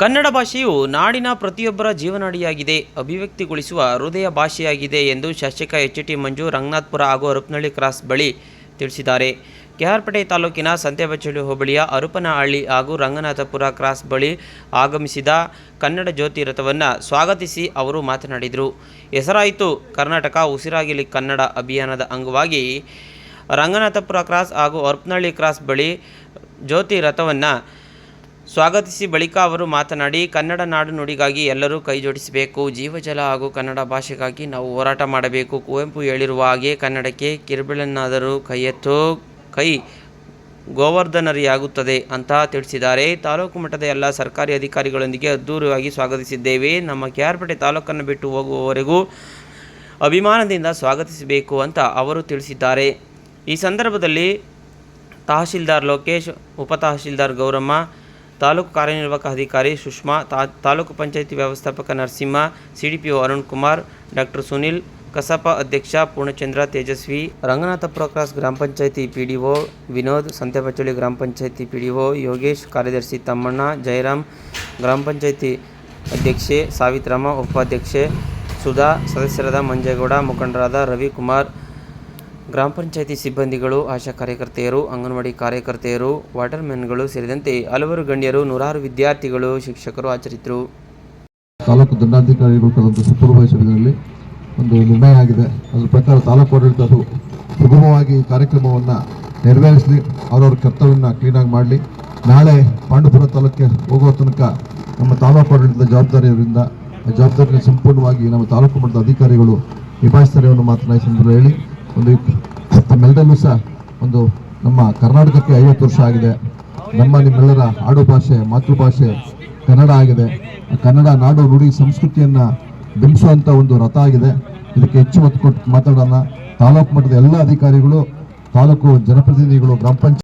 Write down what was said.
ಕನ್ನಡ ಭಾಷೆಯು ನಾಡಿನ ಪ್ರತಿಯೊಬ್ಬರ ಜೀವನಾಡಿಯಾಗಿದೆ. ಅಭಿವ್ಯಕ್ತಿಗೊಳಿಸುವ ಹೃದಯ ಭಾಷೆಯಾಗಿದೆ ಎಂದು ಶಾಸಕ ಎಚ್ ಟಿ ಮಂಜು ರಂಗನಾಥ್ಪುರ ಹಾಗೂ ಹರಪನಹಳ್ಳಿ ಕ್ರಾಸ್ ಬಳಿ ತಿಳಿಸಿದ್ದಾರೆ. ಕೆಆರ್ಪೇಟೆ ತಾಲೂಕಿನ ಸಂತೆಬಚ್ಚಳ್ಳಿ ಹೋಬಳಿಯ ಅರುಪನಹಳ್ಳಿ ಹಾಗೂ ರಂಗನಾಥಪುರ ಕ್ರಾಸ್ ಬಳಿ ಆಗಮಿಸಿದ ಕನ್ನಡ ಜ್ಯೋತಿ ರಥವನ್ನು ಸ್ವಾಗತಿಸಿ ಅವರು ಮಾತನಾಡಿದರು. ಹೆಸರಾಯಿತು ಕರ್ನಾಟಕ ಉಸಿರಾಗಿಲಿ ಕನ್ನಡ ಅಭಿಯಾನದ ಅಂಗವಾಗಿ ರಂಗನಾಥಪುರ ಕ್ರಾಸ್ ಹಾಗೂ ಅರುಪನಹಳ್ಳಿ ಕ್ರಾಸ್ ಬಳಿ ಜ್ಯೋತಿ ರಥವನ್ನು ಸ್ವಾಗತಿಸಿ ಬಳಿಕ ಅವರು ಮಾತನಾಡಿ, ಕನ್ನಡ ನಾಡು ನುಡಿಗಾಗಿ ಎಲ್ಲರೂ ಕೈ ಜೋಡಿಸಬೇಕು ಜೀವಜಲ ಹಾಗೂ ಕನ್ನಡ ಭಾಷೆಗಾಗಿ ನಾವು ಹೋರಾಟ ಮಾಡಬೇಕು. ಕುವೆಂಪು ಹೇಳಿರುವ ಹಾಗೆ ಕನ್ನಡಕ್ಕೆ ಕಿರುಬೆಳನ್ನಾದರೂ ಕೈ ಎತ್ತು ಕೈ ಗೋವರ್ಧನರಿಯಾಗುತ್ತದೆ ಅಂತ ತಿಳಿಸಿದ್ದಾರೆ. ತಾಲೂಕು ಮಟ್ಟದ ಎಲ್ಲ ಸರ್ಕಾರಿ ಅಧಿಕಾರಿಗಳೊಂದಿಗೆ ಅದ್ದೂರಿಯಾಗಿ ಸ್ವಾಗತಿಸಿದ್ದೇವೆ. ನಮ್ಮ ಕೆಆರ್ಪೇಟೆ ತಾಲೂಕನ್ನು ಬಿಟ್ಟು ಹೋಗುವವರೆಗೂ ಅಭಿಮಾನದಿಂದ ಸ್ವಾಗತಿಸಬೇಕು ಅಂತ ಅವರು ತಿಳಿಸಿದ್ದಾರೆ. ಈ ಸಂದರ್ಭದಲ್ಲಿ ತಹಶೀಲ್ದಾರ್ ಲೋಕೇಶ್, ಉಪ ತಹಶೀಲ್ದಾರ್ ಗೌರಮ್ಮ ತಾಲೂಕು ಕಾರ್ಯನಿರ್ವಾಹಕ ಅಧಿಕಾರಿ ಸುಷ್ಮಾ ತಾಲೂಕು ಪಂಚಾಯಿತಿ ವ್ಯವಸ್ಥಾಪಕ Narasimha C D P O Arun Kumar doctor Sunil ಕಸಾಪ ಅಧ್ಯಕ್ಷ, ಪೂರ್ಣಚಂದ್ರ ತೇಜಸ್ವಿ ರಂಗನಾಥಪುರ ಕ್ರಾಸ್ ಗ್ರಾಮ panchayat P D O Vinod, Santebachalli ಗ್ರಾಮ panchayat P D O Yogesh, ಕಾರ್ಯದರ್ಶಿ ತಮ್ಮಣ್ಣ ಜಯರಾಮ್, ಗ್ರಾಮ ಪಂಚಾಯಿತಿ ಅಧ್ಯಕ್ಷೆ ಸಾವಿತ್ರಮ್ಮ, ಉಪಾಧ್ಯಕ್ಷೆ ಸುಧಾ, ಸದಸ್ಯರಾದ ಮಂಜೇಗೌಡ, ಮುಖಂಡರಾದ ರವಿಕುಮಾರ್ ಗ್ರಾಮ ಪಂಚಾಯಿತಿ ಸಿಬ್ಬಂದಿಗಳು, ಆಶಾ ಕಾರ್ಯಕರ್ತೆಯರು, ಅಂಗನವಾಡಿ ಕಾರ್ಯಕರ್ತೆಯರು, ವಾಟರ್ಮ್ಯಾನ್ಗಳು ಸೇರಿದಂತೆ ಹಲವಾರು ಗಣ್ಯರು, ನೂರಾರು ವಿದ್ಯಾರ್ಥಿಗಳು, ಶಿಕ್ಷಕರು ಆಚರಿಸಿದರು ತಾಲೂಕು ದಂಡಾಧಿಕಾರಿಗಳು ಕೆಲವೊಂದು ಸೂಪರ್ವೈಸರ್ಗಳಲ್ಲಿ ಒಂದು ನಿರ್ಣಯ ಆಗಿದೆ. ಅದರ ಪ್ರಕಾರ ತಾಲೂಕು ಆಡಳಿತರು ಸುಗಮವಾಗಿ ಈ ಕಾರ್ಯಕ್ರಮವನ್ನು ನೆರವೇರಿಸಲಿ, ಅವರವ್ರ ಕರ್ತವ್ಯನ ಕ್ಲೀನಾಗಿ ಮಾಡಲಿ. ನಾಳೆ ಪಾಂಡುಪುರ ತಾಲೂಕಿಗೆ ಹೋಗೋ ತನಕ ನಮ್ಮ ತಾಲೂಕು ಆಡಳಿತದ ಜವಾಬ್ದಾರಿಯವರಿಂದ, ಆ ಜವಾಬ್ದಾರಿನ ಸಂಪೂರ್ಣವಾಗಿ ನಮ್ಮ ತಾಲೂಕು ಮಟ್ಟದ ಅಧಿಕಾರಿಗಳು ನಿಭಾಯಿಸ್ತಾರೆ ಅನ್ನೋ ಮಾತನ್ನ ಈ ಸಂದರ್ಭದಲ್ಲಿ ಹೇಳಿ ಒಂದು ತಮ್ಮೆಲ್ಲರಲ್ಲೂ ಸಹ ಒಂದು ನಮ್ಮ ಕರ್ನಾಟಕಕ್ಕೆ ಐವತ್ತು ವರ್ಷ ಆಗಿದೆ. ನಮ್ಮ ನಿಮ್ಮೆಲ್ಲರ ಆಡು ಭಾಷೆ, ಮಾತೃಭಾಷೆ ಕನ್ನಡ ಆಗಿದೆ. ಕನ್ನಡ ನಾಡು ನುಡಿ ಸಂಸ್ಕೃತಿಯನ್ನ ಬಿಂಬಿಸುವಂತ ಒಂದು ರಥ ಆಗಿದೆ. ಇದಕ್ಕೆ ಹೆಚ್ಚು ಒತ್ತು ಕೊಟ್ಟು ಮಾತಾಡೋಣ. ತಾಲೂಕು ಮಟ್ಟದ ಎಲ್ಲ ಅಧಿಕಾರಿಗಳು, ತಾಲೂಕು ಜನಪ್ರತಿನಿಧಿಗಳು, ಗ್ರಾಮ ಪಂಚಾಯತ್